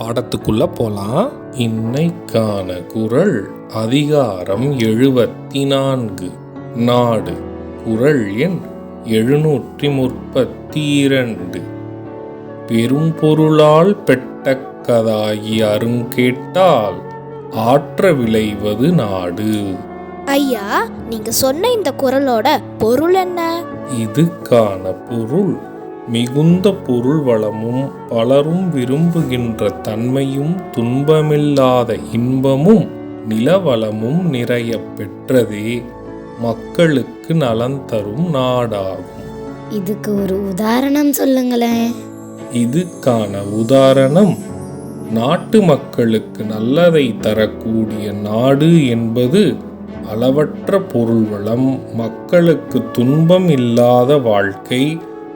பாடத்துக்குள்ள போலாம். இன்னைக்கான குறள் அதிகாரம் எழுபத்தி நான்கு நாடு. குறள் எண் எழுநூற்றி முப்பத்தி இரண்டு பெரும் பொருளால் பெட்டக்கதாகி அருங்கேட்டால் ஆற்ற விளைவது நாடு. ஐயா நீங்க சொன்ன இந்த குரலோட பொருள் என்ன? இதுக்கான பொருள் மிகுந்த பொருள் வளமும் பலரும் விரும்புகின்ற தன்மையும் துன்பமில்லாத இன்பமும் நிலவளமும் நிறைய பெற்றதே மக்களுக்கு நலன் தரும் நாடாகும். இதுக்கு ஒரு உதாரணம் சொல்லுங்களேன். இதுக்கான உதாரணம் நாட்டு மக்களுக்கு நல்லதை தரக்கூடிய நாடு என்பது அளவற்ற பொருள் வளம் மக்களுக்கு துன்பம் இல்லாத வாழ்க்கை